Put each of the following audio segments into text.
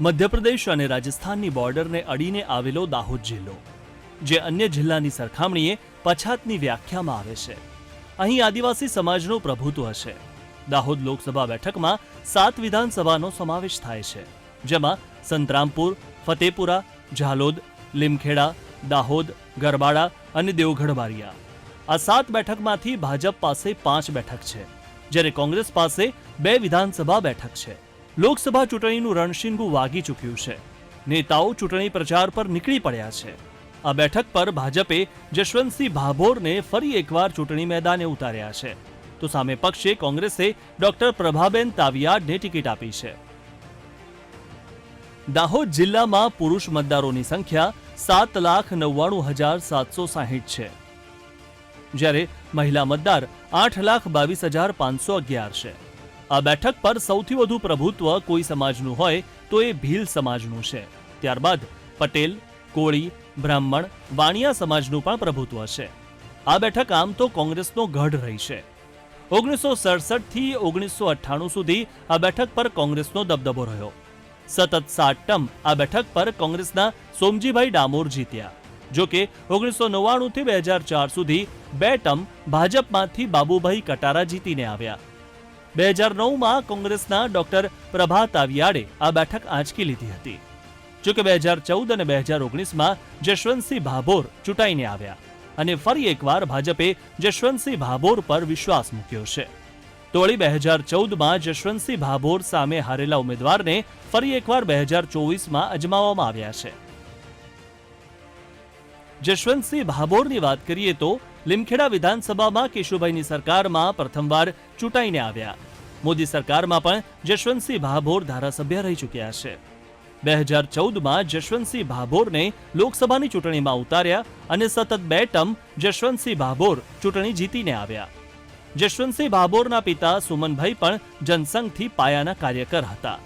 મધ્યપ્રદેશ અને રાજસ્થાનની બોર્ડરને અડીને આવેલો દાહોદ જિલ્લો, જે અન્ય જિલ્લાની સરખામણીએ પછાતની વ્યાખ્યામાં આવે છે. અહીં આદિવાસી સમાજનું પ્રભુત્વ છે દાહોદ લોકસભા બેઠકમાં સાત વિધાનસભાનો સમાવેશ થાય છે, જેમાં સંતરામપુર, ફતેપુરા, ઝાલોદ, લીમખેડા, દાહોદ, ગરબાડા અને દેવગઢ બારિયા આ સાત બેઠકમાંથી ભાજપ પાસે પાંચ બેઠક છે, જ્યારે કોંગ્રેસ પાસે બે વિધાનસભા બેઠક છે. લોકસભા ચૂંટણીનું રણશીંગુ વાગી ચૂક્યું છે. નેતાઓ ચૂંટણી પ્રચાર પર નીકળી પડ્યા છે. આ બેઠક પર ભાજપે જશવંતસિંહ ભાભોરને ફરી એકવાર ચૂંટણી મેદાને ઉતાર્યા છે. તો સામે પક્ષે કોંગ્રેસે ડોક્ટર પ્રભાબેન તાવિયાડને ટિકિટ આપી છે. દાહોદ જિલ્લામાં પુરુષ મતદારોની સંખ્યા સાત લાખ નવ્વાણું હજાર સાતસો સાહીઠ છે. જ્યારે મહિલા મતદાર આઠ લાખ બાવીસ હજાર પાંચસો અગિયાર છે. આ બેઠક પર સૌથી વધુ પ્રભુત્વ કોઈ સમાજનું હોય તો એ ભીલ સમાજનું છે. ત્યારબાદ પટેલ, કોળી, બ્રાહ્મણ, વાણિયા સમાજનું પણ પ્રભુત્વ છે. આ બેઠક આમ તો કોંગ્રેસનો ગઢ રહી છે. ઓગણીસો સડસઠથી ઓગણીસો અઠ્ઠાણું સુધી આ બેઠક પર કોંગ્રેસનો દબદબો રહ્યો. સતત સાત ટર્મ આ બેઠક પર કોંગ્રેસના સોમજીભાઈ ડામોર જીત્યા. જો કે ઓગણીસો નવ્વાણુંથી બે હજાર ચાર સુધી બે ટર્મ ભાજપમાંથી બાબુભાઈ કટારા જીતીને આવ્યા. બે હજાર નવમાં કોંગ્રેસના ડોક્ટર પ્રભા તાવિયાડે આ બેઠક આંચકી લીધી હતી. જોકે બે હજાર ચૌદ અને બે હજાર ઓગણીસમાં જશવંતસિંહ ભાભોર ચૂંટાઈને આવ્યા અને ફરી એકવાર ભાજપે જશવંતસિંહ ભાભોર પર વિશ્વાસ મૂક્યો છે. તો વળી બે હજાર ચૌદમાં જશવંતસિંહ ભાભોર સામે હારેલા ઉમેદવારને ફરી એકવાર બે હજાર ચોવીસમાં અજમાવવામાં આવ્યા છે. જશવંતસિંહ ભાભોરની વાત કરીએ તો લીમખેડા વિધાનસભામાં કેશુભાઈની સરકારમાં પ્રથમવાર ચૂંટાઈને આવ્યા. મોદી સરકારમાં પણ જશવંતસિંહ ભાભોર ધારાસભ્ય રહી ચૂક્યા છે. બે હજાર ચૌદમાં જશવંતસિંહ ભાભોરને લોકસભાની ચૂંટણીમાં ઉતાર્યા અને સતત બે ટર્મ જશવંતસિંહ ભાભોર ચૂંટણી જીતીને આવ્યા. જશવંતસિંહ ભાભોરના પિતા સુમનભાઈ પણ જનસંઘથી પાયાના કાર્યકર હતા.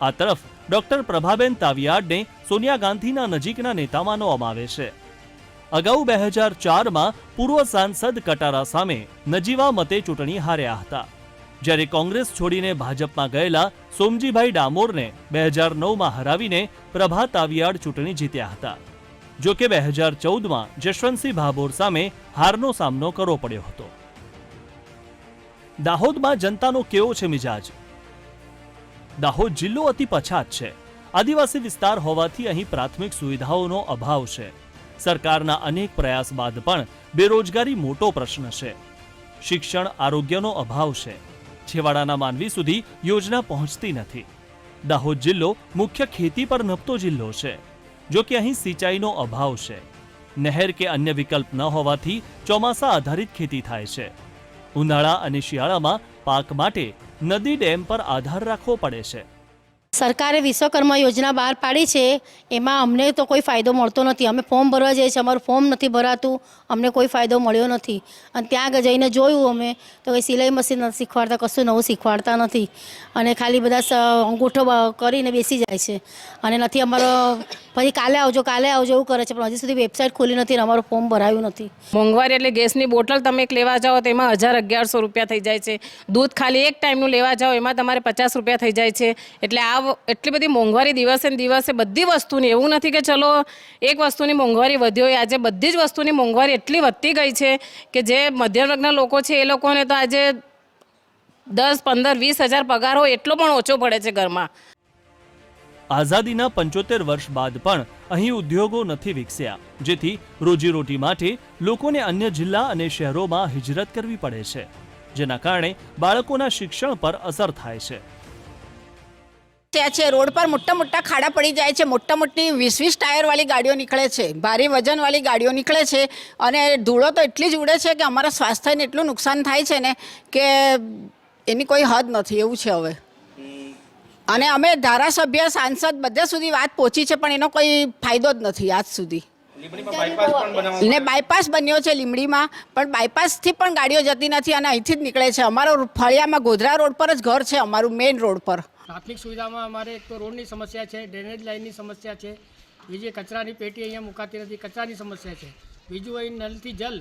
આ તરફ ડોક્ટર પ્રભાબેન તાવિયાડને સોનિયા ગાંધીના નજીકના નેતા માનવામાં આવે છે. અગાઉ બે હજાર ચારમાં પૂર્વ સાંસદ કટારા સામે નજીવા મતે ચૂંટણી હાર્યા હતા. જ્યારે કોંગ્રેસ છોડીને ભાજપમાં ગયેલા સોમજીભાઈ ડામોરને બે હજાર નવમાં હરાવીને પ્રભા તાવિયાડ ચૂંટણી જીત્યા હતા. જો બે હજાર ચૌદમાં જશવંતસિંહ ભાભોર સામે હારનો સામનો કરવો પડ્યો હતો. દાહોદમાં જનતાનો કેવો છે મિજાજ? દાહોદ જિલ્લો અતિ પછાત છે. આદિવાસી વિસ્તાર હોવાથી અહીં પ્રાથમિક સુવિધાઓનો અભાવ છે. સરકારના અનેક પ્રયાસ બાદ પણ બેરોજગારી મોટો પ્રશ્ન છે. શિક્ષણ આરોગ્યનો અભાવ છે. છેવાડાના માનવી સુધી યોજના પહોંચતી નથી. દાહોદ જિલ્લો મુખ્ય ખેતી પર નભતો જિલ્લો છે, જો કે અહીં સિંચાઈનો અભાવ છે. નહેર કે અન્ય વિકલ્પ ન હોવાથી ચોમાસા આધારિત ખેતી થાય છે. ઉનાળા અને શિયાળામાં પાક માટે નદી ડેમ પર આધાર રાખવો પડે છે. સરકારે વિશ્વકર્મા યોજના બહાર પાડી છે, એમાં અમને તો કોઈ ફાયદો મળતો નથી. અમે ફોર્મ ભરવા જઈએ છીએ, અમારું ફોર્મ નથી ભરાતું, અમને કોઈ ફાયદો મળ્યો નથી. અને ત્યાં જઈને જોયું અમે, તો કંઈ સિલાઈ મશીન નથી શીખવાડતા, કશું નવું શીખવાડતા નથી. અને ખાલી બધા અંગૂઠો કરીને બેસી જાય છે. અને નથી અમારો, પછી કાલે આવજો કાલે આવજો એવું કરે છે, પણ હજી સુધી વેબસાઇટ ખોલી નથી અને અમારું ફોર્મ ભરાયું નથી. મોંઘવારી એટલે ગેસની બોટલ તમે એક લેવા જાઓ, તો એમાં હજાર અગિયારસો રૂપિયા થઈ જાય છે. દૂધ ખાલી એક ટાઈમનું લેવા જાઓ, એમાં તમારે પચાસ રૂપિયા થઈ જાય છે. એટલે આ એટલી બધી મોંઘવારી દિવસે ને દિવસે બધી વસ્તુની, એવું નથી કે ચલો એક વસ્તુની મોંઘવારી વધી હોય, આજે બધી જ વસ્તુની મોંઘવારી એટલી વધતી ગઈ છે કે જે મધ્યવર્ગના લોકો છે એ લોકોને તો આજે દસ, પંદર, વીસ હજાર પગાર હોય એટલો પણ ઓછો પડે છે ઘરમાં. આઝાદીના પંચોતેર વર્ષ બાદ પણ અહીં ઉદ્યોગો નથી વિકસ્યા, જેથી રોજીરોટી માટે લોકોને અન્ય જિલ્લા અને શહેરોમાં હિજરત કરવી પડે છે, જેના કારણે બાળકોના શિક્ષણ પર અસર થાય છે. ત્યાં છે, રોડ પર મોટા મોટા ખાડા પડી જાય છે, મોટા મોટી વીસ વીસ ટાયરવાળી ગાડીઓ નીકળે છે, ભારે વજનવાળી ગાડીઓ નીકળે છે અને ધૂળો તો એટલી જ ઉડે છે કે અમારા સ્વાસ્થ્યને એટલું નુકસાન થાય છે ને કે એની કોઈ હદ નથી, એવું છે હવે. અને અમે ધારાસભ્ય, સાંસદ બધા સુધી વાત પહોંચી છે, પણ એનો કોઈ ફાયદો જ નથી આજ સુધી. ને બાયપાસ બન્યો છે લીમડીમાં, પણ બાયપાસથી પણ ગાડીઓ જતી નથી અને અહીંથી જ નીકળે છે. અમારો ફળિયામાં ગોધરા રોડ પર જ ઘર છે, અમારું મેઇન રોડ પર. પ્રાથમિક સુવિધામાં અમારે એક તો રોડની સમસ્યા છે ડ્રેનેજ લાઇનની સમસ્યા છે, બીજી કચરાની પેટી અહીંયા મુકાતી નથી, કચરાની સમસ્યા છે. બીજું અહીં નલથી જલ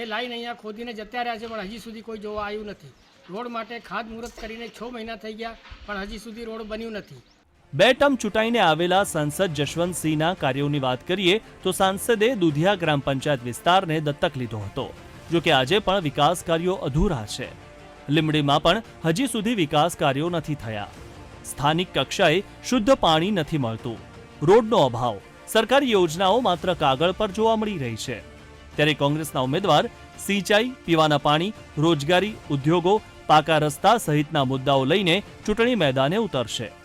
એ લાઈન અહીંયા ખોદીને જતા રહ્યા છે, પણ હજી સુધી કોઈ જોવા આવ્યું નથી. રોડ માટે ખાદ મુહૂર્ત કરીને છ મહિના થઈ ગયા, પણ હજી સુધી રોડ બન્યું નથી. બે ટર્મ ચૂંટાઈને આવેલા સાંસદ જશવંતસિંહના કાર્યોની વાત કરીએ, તો સાંસદે દુધિયા ગ્રામ પંચાયત વિસ્તારને દત્તક લીધો હતો, જો કે આજે પણ વિકાસ કાર્યો અધૂરા છે. લીમડીમાં પણ હજી સુધી વિકાસ કાર્યો નથી થયા. સ્થાનિક કક્ષાએ શુદ્ધ પાણી નથી મળતું. રોડનો અભાવ. સરકારી યોજનાઓ માત્ર કાગળ પર જોવા મળી રહી છે. ત્યારે કોંગ્રેસના ઉમેદવાર સિંચાઈ, પીવાના પાણી, રોજગારી, ઉદ્યોગો, પાકા રસ્તા સહિતના મુદ્દાઓ લઈને ચૂંટણી મેદાને ઉતરશે.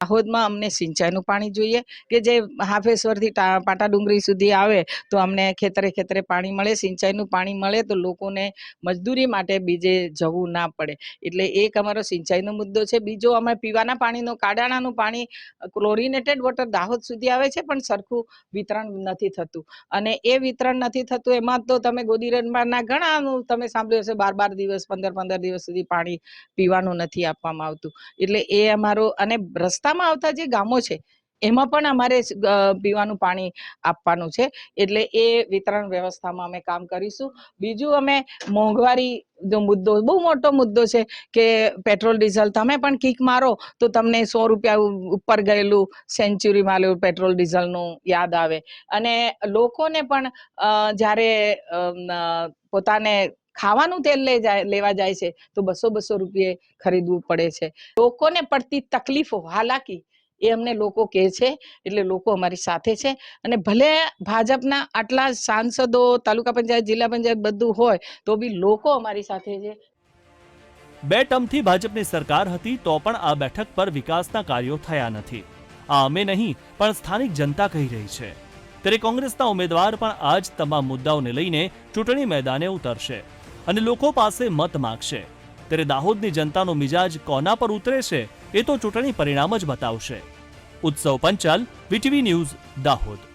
દાહોદમાં અમને સિંચાઈનું પાણી જોઈએ કે જે હાફેશ્વરથી પાટા ડુંગરી સુધી આવે તો અમને ખેતરે ખેતરે પાણી મળે, સિંચાઈનું પાણી મળે તો લોકોને મજદૂરી માટે બીજે જવું ના પડે. એટલે એક અમારો સિંચાઈનો મુદ્દો છે. બીજો અમે પીવાના પાણીનો કાડાણાનું પાણી, ક્લોરિનેટેડ વોટર દાહોદ સુધી આવે છે પણ સરખું વિતરણ નથી થતું. અને એ વિતરણ નથી થતું એમાં તો તમે ગોદીરનમાંના ઘણાનું તમે સાંભળ્યું હશે બાર બાર દિવસ, પંદર પંદર દિવસ સુધી પાણી પીવાનું નથી આપવામાં આવતું. એટલે એ અમારો, અને રસ્તામાં આવતા જે ગામો છે, એમાં પણ અમારે પીવાનું પાણી આપવાનું છે. એટલે એ વિતરણ વ્યવસ્થામાં અમે કામ કરીશું. બીજું અમે મોંઘવારી જો મુદ્દો, બહુ મોટો મુદ્દો છે કે પેટ્રોલ, ડીઝલ તમે પણ કિક મારો તો તમને સો રૂપિયા ઉપર ગયેલું સેન્ચુરી માલેલું પેટ્રોલ, ડીઝલનું યાદ આવે. અને લોકોને પણ જ્યારે પોતાને ખાવાનું તેલ લઈ જાય, લેવા જાય છે, તો બસો બસો રૂપિયે ખરીદવું પડે છે. લોકોને પડતી તકલીફો હાલાકી એ અમને લોકો કહે છે, એટલે લોકો અમારી સાથે છે. અને ભલે ભાજપના આટલા સાંસદો, તાલુકા પંચાયત, જિલ્લા પંચાયત બધું હોય, તો બી લોકો અમારી સાથે છે. બે ટર્મથી ભાજપની સરકાર હતી, તો પણ આ બેઠક પર વિકાસના કાર્યો થયા નથી. આ અમે નહીં, પણ સ્થાનિક જનતા કહી રહી છે. ત્યારે કોંગ્રેસના ઉમેદવાર પણ આ જ તમામ મુદ્દાઓને લઈને ચૂંટણી મેદાને ઉતરશે. અને લોકો પાસે મત માગશે. ત્યારે દાહોદની જનતાનો મિજાજ કોના પર ઉતરે છે એ તો ચૂંટણી પરિણામ જ બતાવશે. ઉત્સવ પંચાલ, વીટીવી ન્યૂઝ, દાહોદ.